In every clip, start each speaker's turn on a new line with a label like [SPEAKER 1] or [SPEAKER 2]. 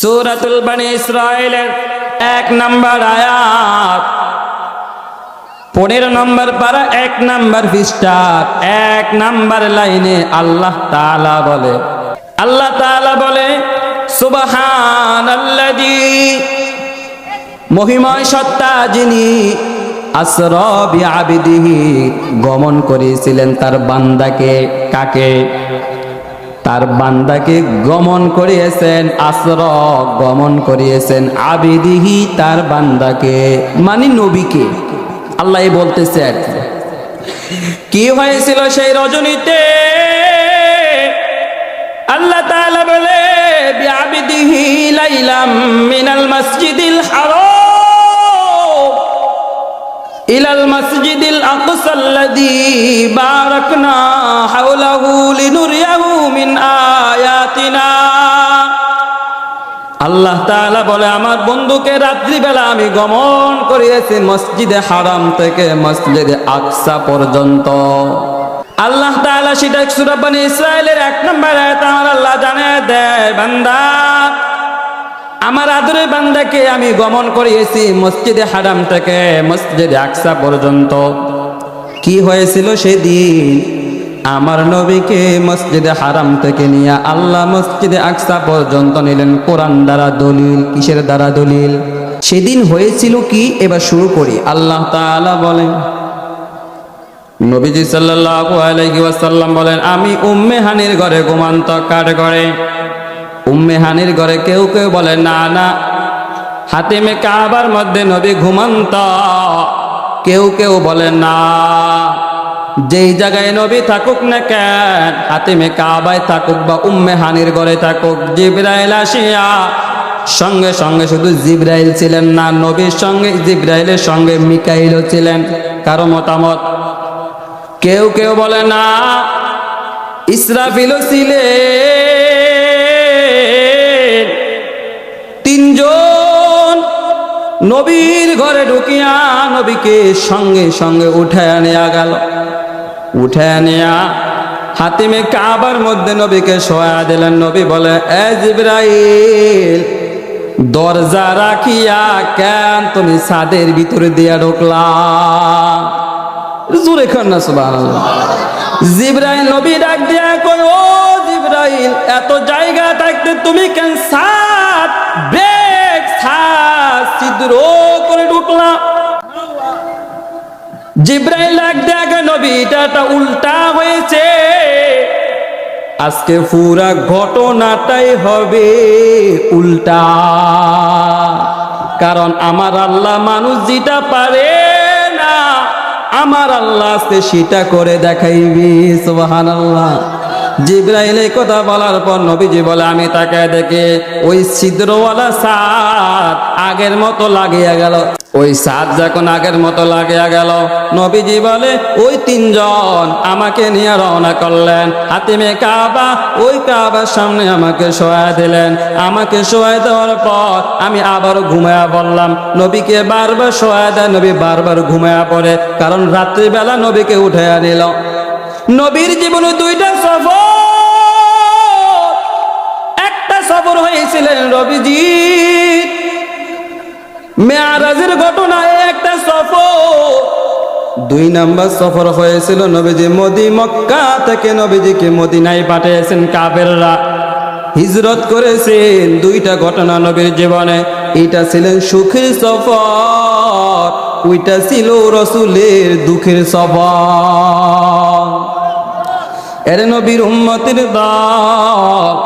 [SPEAKER 1] সূরাতুল বানি ইসরায়েলের এক নাম্বার আয়াত। পনেরো নম্বর পারা, এক নাম্বার পৃষ্ঠার এক নাম্বার লাইনে আল্লাহ তাআলা বলে। আল্লাহ তাআলা বলে সুবাহান সুবহান মহিময় সত্তা যিনি আসরবি আবিদিহি গমন করেছিলেন তার বান্দাকে কাকে? তার বান্দাকে গমন করিয়েছেন আশ্র গমন করিয়েছেন আবিদিহি তার বান্দাকে মানে নবীকে। আল্লাহ বলতেছে আর কি। হয়েছিল সেই রজনীতে? আল্লাহ তাআলা বলে, বিআবিদিহি লাইলাম মিনাল মসজিদিল হারাম। ইলাল মসজিদিল আকসাল্লাযী বারাকনা হাওলাহু লিনুরিয়াহু মিন আয়াতিনা। আল্লাহ তাআলা বলে, আমার বন্ধুকে রাত্রিবেলা আমি গমন করিয়েছি মসজিদে হারাম থেকে মসজিদে আকসা পর্যন্ত। আল্লাহ তাআলা সেটা সূরা বনি ইসরাইলের এক নম্বর আয়াত আমার আল্লাহ জানে দেয়, বান্দা। আমার আদরে বান্দাকে আমি গমন করিয়েছি মসজিদে হারাম থেকে মসজিদে আকসা পর্যন্ত। কি হয়েছিল সেদিন? আমার নবীকে মসজিদে হারাম থেকে নিয়ে আল্লাহ মসজিদে আকসা পর্যন্ত নিলেন। কোরআন দ্বারা দলিল, কিসের দ্বারা দলিল? সেদিন হয়েছিল কি? এবার শুরু করি। আল্লাহ তাআলা বলেন, নবীজি সাল্লাল্লাহু আলাইহি ওয়াসাল্লাম বলেন, আমি উম্মে হানির ঘরে ঘুমান্ত, কার ঘরে? উম্মে হানির ঘরে কেউ কেউ বলে, না না, হাতিমে কাবার মধ্যে নবী ঘুমন্ত। কেউ কেউ বলে, না, যেই জায়গায় নবী থাকুক না কেন, হাতিমে কাবায় থাকুক বা উম্মে হানির ঘরে থাকুক, জিব্রাইল আসিয়া সঙ্গে সঙ্গে শুধু জিব্রাইল ছিলেন না, নবীর সঙ্গে, জিব্রাইলের সঙ্গে মিকাইলও ছিলেন। কারও মতামত? কেউ কেউ বলে, না, ইসরাফিলও ছিলেন। তিনজন নবীর ঘরে ঢুকিয়া নবীকে সঙ্গে সঙ্গে উঠায় নেয়া গেল। উঠায় নেয়া হাতিমে কাবার মধ্যে নবীকে শোয়া দিলেন। নবী বলে, এ জিব্রাইল, দরজা রাখিয়া কেন তুমি ছাদের ভিতরে দিয়া ঢুকলা? জোরে খান না, সুবহানাল্লাহ। জিব্রাইল নবী ডাক দিয়া কই ও জিব্রাইল, এত জায়গা থাকতে তুমি কেন সাত ব্রেক সাত ছিদ্র করে ঢুকলা। জিব্রাইল দিয়া কই নবী এটা উল্টা হয়েছে। আজকে পুরা ঘটনাটাই হবে উল্টা। কারণ আমার আল্লাহ মানুষ যেটা পারে না, আমার আল্লাহ আজকে সেটা করে দেখাইবি সুবাহান আল্লাহ জিব্রাইল এই কথা বলার পর নবীজি বলে, আমি তাকে দেখে ওই ছিদ্রওয়ালা সাত আগের মতো লাগিয়া গেল। ওই সাত যখন আগের মতো লাগিয়া গেল, নবীজি বলে, ওই তিনজন আমাকে নিয়ে রওনা করলেন। হাতিমে কাবা, ওই কাবার সামনে আমাকে শোয়া দিলেন। আমাকে শোয়া দেওয়ার পর আমি আবার ঘুমায়া বললাম নবীকে বারবার শোয়া দেয়, নবী বারবার ঘুমায়া পড়ে, কারণ রাত্রিবেলা নবীকে উঠে নিল। নবীর জীবনে দুইটা সফর। একটা সফর হয়েছিলেন রবিজি। মেয়ারাজের ঘটনায় একটা সফর। দুই নাম্বার সফর হয়েছিল নবীজি মোদি মক্কা থেকে নবীজিকে মদিনায় পাঠিয়েছেন কাবেররা হিজরত করেছেন দুইটা ঘটনা নবীর জীবনে। এটা ছিলেন সুখের সফর, ওইটা ছিল রসুলের দুঃখের সফর। এর নবীর উম্মতির দল।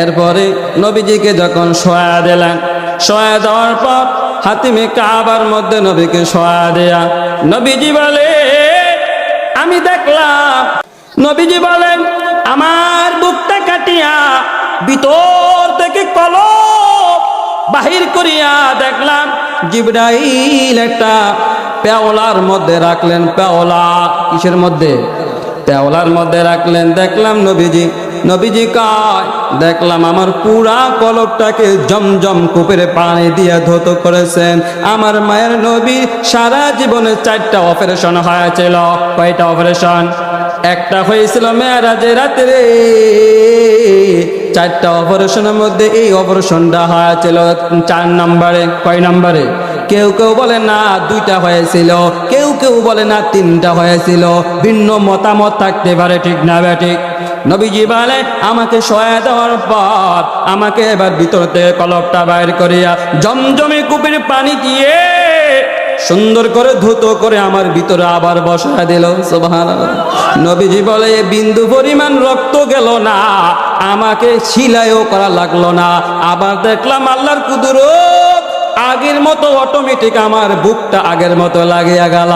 [SPEAKER 1] এরপরে নবীজিকে যখন সয়া দিলেন, সয়া দেওয়ার পর হাতিমে কাবার মধ্যে নবীকে সয়া দেয়া। নবীজি বলে, আমি দেখলাম। নবীজি বলেন, আমার বুকটা কাটিয়া ভিতর থেকে কলম বাহির করিয়া দেখলাম। জিব্রাইল একটা পেওলার মধ্যে রাখলেন। পেওলা কিসের মধ্যে? পেওলার মধ্যে রাখলেন, দেখলাম নবীজি। নবীজি কয়, দেখলাম আমার পুরা কলবটাকে জমজম কুপের পানি দিয়ে ধৌত করেছেন। আমার মায়ের নবী সারা জীবনে চারটা অপারেশন হয়েছিল। কয়টা অপারেশন একটা হয়েছিল মেয়েরাজের রাত্রে। চারটা অপারেশনের মধ্যে এই অপারেশনটা হয়েছিল চার নম্বরে। কয় নম্বরে? কেউ কেউ বলে, না, দুইটা হয়েছিল। কেউ কেউ বলে, না, তিনটা হয়েছিল। ভিন্ন মতামত থাকতে পারে, ঠিক না বে, ঠিক? নবীজি বলে, আমাকে সহায় দেওয়ার পর আমাকে এবার ভিতর থেকে কলপটা বাইর করিয়া জমজমে কূপের পানি দিয়ে সুন্দর করে ধুতো করে আমার ভিতরে আবার বসা দিল। নবীজি বলে বিন্দু পরিমাণ রক্ত গেল না, আমাকে শিলাইও করা লাগল না। আবার দেখলাম আল্লাহর কুদরত আগের মতো অটোমেটিক আমার বুকটা আগের মতো লাগিয়া গেল।